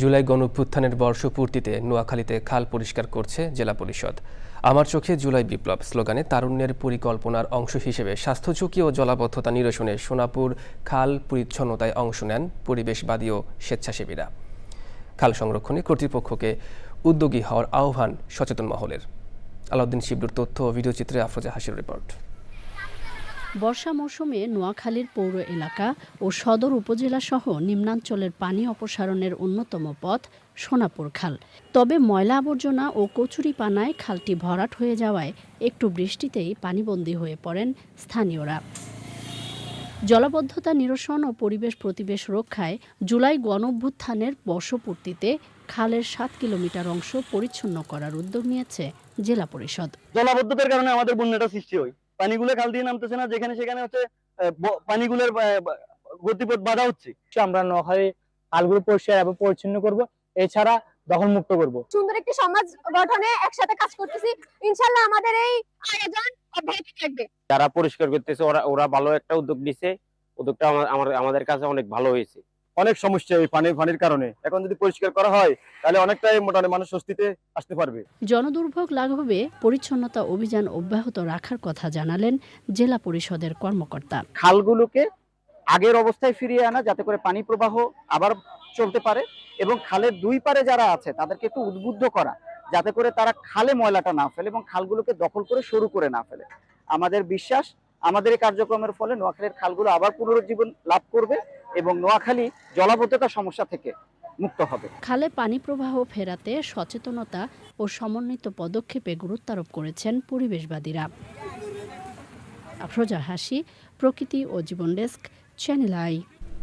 জুলাই গণঅভ্যুত্থানের বর্ষপূর্তিতে নোয়াখালীতে খাল পরিষ্কার করছে জেলা পরিষদ। আমার চোখে জুলাই বিপ্লব স্লোগানে তারুণ্যের পরিকল্পনার অংশ হিসেবে স্বাস্থ্য ঝুঁকি ও জলাবদ্ধতা নিরসনে সোনাপুর খাল পরিচ্ছন্নতায় অংশ নেন পরিবেশবাদী ও স্বেচ্ছাসেবীরা। খাল সংরক্ষণে কর্তৃপক্ষকে উদ্যোগী হওয়ার আহ্বান সচেতন মহলের। আলাউদ্দিন শিবলুর তথ্য ও ভিডিওচিত্রে আফরোজা হাসির রিপোর্ট। বর্ষা মৌসুমে নোয়াখালীর পৌর এলাকা ও সদর উপজেলা সহ নিম্নাঞ্চলের পানি অপসারণের অন্যতম পথ সোনাপুর খাল। তবে ময়লা আবর্জনা ও কচুরি পানায় খালটি ভরাট হয়ে যাওয়ায় একটু বৃষ্টিতেই পানিবন্দী হয়ে পড়েন স্থানীয়রা। জলাবদ্ধতা নিরসন ও পরিবেশ প্রতিবেশ রক্ষায় জুলাই গণঅভ্যুত্থানের বর্ষপূর্তিতে খালের সাত কিলোমিটার অংশ পরিচ্ছন্ন করার উদ্যোগ নিয়েছে জেলা পরিষদ। জলাবদ্ধতার কারণে আমাদের বন্যাটা সৃষ্টি হয়। পানিগুলো খাল দিয়ে নামতেছে না যেখানে সেখানে হচ্ছে পানিগুলোর গতিপথ বাধা হচ্ছে। আমরা নোয়াখালী খালগুলো পরিষ্কার এবং পরিচ্ছন্ন করব এছাড়া দখল মুক্ত করব। সুন্দর একটি সমাজ গঠনে একসাথে কাজ করতেছি। ইনশাল্লাহ আমাদের এই আয়োজন অব্যাহত থাকবে। যারা পরিষ্কার করতেছে ওরা ওরা ভালো একটা উদ্যোগ নিছে। উদ্যোগটা আমার- আমাদের কাছে অনেক ভালো হয়েছে। অনেক সমস্যা এই পানি পানির কারণে। এখন যদি পরিষ্কার করা হয় তাহলে অনেকটাই মোটামুটি মানুষ স্বস্তিতে আসতে পারবে। জনদুর্ভোগ লাঘবে পরিচ্ছন্নতা অভিযান অব্যাহত রাখার কথা জানালেন জেলা পরিষদের কর্মকর্তা। খালগুলোকে আগের অবস্থায় ফিরিয়ে আনা যাতে করে পানি প্রবাহ আবার চলতে পারে এবং খালের দুই পারে যারা আছে তাদেরকে একটু উদ্বুদ্ধ করা যাতে করে তারা খালে ময়লাটা না ফেলে এবং খালগুলোকে দখল করে শুরু করে না ফেলে। আমাদের বিশ্বাস আমাদের এই কার্যক্রমের ফলে নোয়াখালীর খালগুলো আবার পুনরুজ্জীবন লাভ করবে এবং নোয়াখালী জলাবদ্ধতা সমস্যা থেকে মুক্ত হবে। খালে পানি প্রবাহ ফেরাতে সচেতনতা ও সমন্বিত পদক্ষেপে গুরুত্বারোপ করেছেন পরিবেশবাদীরা। আফরোজা হাসি, প্রকৃতি ও জীবন ডেস্ক, চ্যানেল আই।